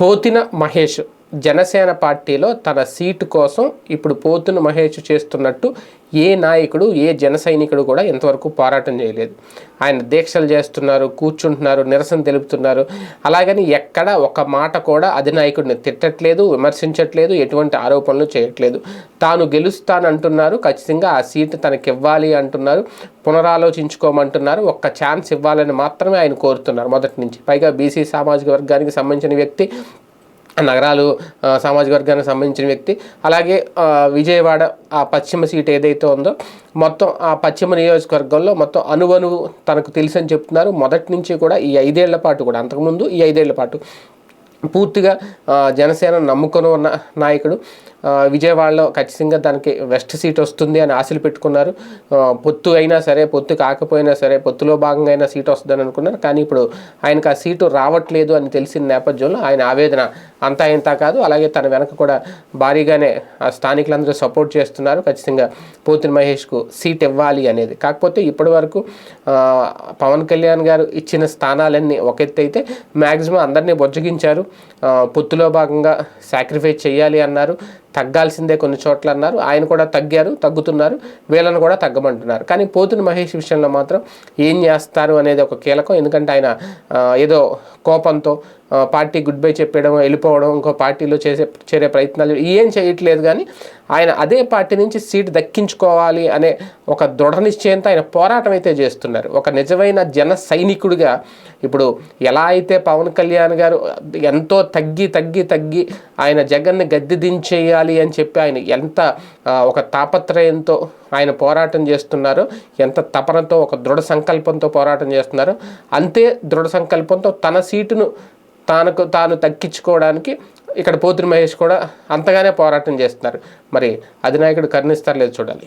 పోతిన మహేష్. జనసేన పార్టీలో తన సీటు కోసం ఇప్పుడు పోతును మహేష్ చేస్తున్నట్టు ఏ నాయకుడు ఏ జన సైనికుడు కూడా ఇంతవరకు పోరాటం చేయలేదు. ఆయన దీక్షలు చేస్తున్నారు కూర్చుంటున్నారు నిరసన తెలుపుతున్నారు. అలాగని ఎక్కడ ఒక మాట కూడా అధినాయకుడిని తిట్టట్లేదు విమర్శించట్లేదు ఎటువంటి ఆరోపణలు చేయట్లేదు. తాను గెలుస్తానంటున్నారు ఖచ్చితంగా ఆ సీటు తనకి ఇవ్వాలి అంటున్నారు పునరాలోచించుకోమంటున్నారు ఒక్క ఛాన్స్ ఇవ్వాలని మాత్రమే ఆయన కోరుతున్నారు. మొదటి నుంచి. పైగా బీసీ సామాజిక వర్గానికి సంబంధించిన వ్యక్తి నగరాలు సామాజిక వర్గానికి సంబంధించిన వ్యక్తి అలాగే విజయవాడ ఆ పశ్చిమ సీట్ ఏదైతే ఉందో మొత్తం ఆ పశ్చిమ నియోజకవర్గంలో మొత్తం అనువనువు తనకు తెలుసని చెప్తున్నారు. మొదటి నుంచి కూడా ఈ ఐదేళ్ళ పాటు కూడా అంతకుముందు ఈ ఐదేళ్ళ పాటు పూర్తిగా జనసేన నమ్ముకొని ఉన్న నాయకుడు విజయవాడలో ఖచ్చితంగా దానికి వెస్ట్ సీట్ వస్తుంది అని ఆశలు పెట్టుకున్నారు. పొత్తు అయినా సరే పొత్తు కాకపోయినా సరే పొత్తులో భాగంగా అయినా సీట్ వస్తుందని అనుకున్నారు. కానీ ఇప్పుడు ఆయనకు ఆ సీటు రావట్లేదు అని తెలిసిన నేపథ్యంలో ఆయన ఆవేదన అంతా ఇంత కాదు. అలాగే తన వెనక కూడా భారీగానే ఆ స్థానికులందరూ సపోర్ట్ చేస్తున్నారు. ఖచ్చితంగా పోతిన మహేష్కు సీట్ ఇవ్వాలి అనేది. కాకపోతే ఇప్పటి వరకు పవన్ కళ్యాణ్ గారు ఇచ్చిన స్థానాలన్నీ ఒక ఎత్తు అయితే మ్యాక్సిమం అందరినీ బొజ్జగించారు. పొత్తులో భాగంగా సాక్రిఫైస్ చేయాలి అన్నారు. తగ్గాల్సిందే కొన్ని చోట్ల అన్నారు. ఆయన కూడా తగ్గారు తగ్గుతున్నారు. వీళ్ళని కూడా తగ్గమంటున్నారు. కానీ పోతున్న మహేష్ విషయంలో మాత్రం ఏం చేస్తారు అనేది ఒక కీలకం. ఎందుకంటే ఆయన ఏదో కోపంతో పార్టీ గుడ్ బై చెప్పడం వెళ్ళిపోవడం ఇంకో పార్టీలో చేసే చేరే ప్రయత్నాలు ఏం చేయట్లేదు కానీ ఆయన అదే పార్టీ నుంచి సీట్ దక్కించుకోవాలి అనే ఒక దృఢ నిశ్చయంతో ఆయన పోరాటం అయితే చేస్తున్నారు. ఒక నిజమైన జన సైనికుడిగా ఇప్పుడు ఎలా అయితే పవన్ కళ్యాణ్ గారు ఎంతో తగ్గి తగ్గి తగ్గి ఆయన జగన్ని గద్దె దించేయాలి అని చెప్పి ఆయన ఎంత ఒక తాపత్రయంతో ఆయన పోరాటం చేస్తున్నారో ఎంత తపనతో ఒక దృఢ సంకల్పంతో పోరాటం చేస్తున్నారో అంతే దృఢ సంకల్పంతో తన సీటును తానకు తాను తగ్గించుకోవడానికి ఇక్కడ పోతురి మహేష్ కూడా అంతగానే పోరాటం చేస్తున్నారు. మరి అధినాయకుడు కర్ణిస్తారు లేదు చూడాలి.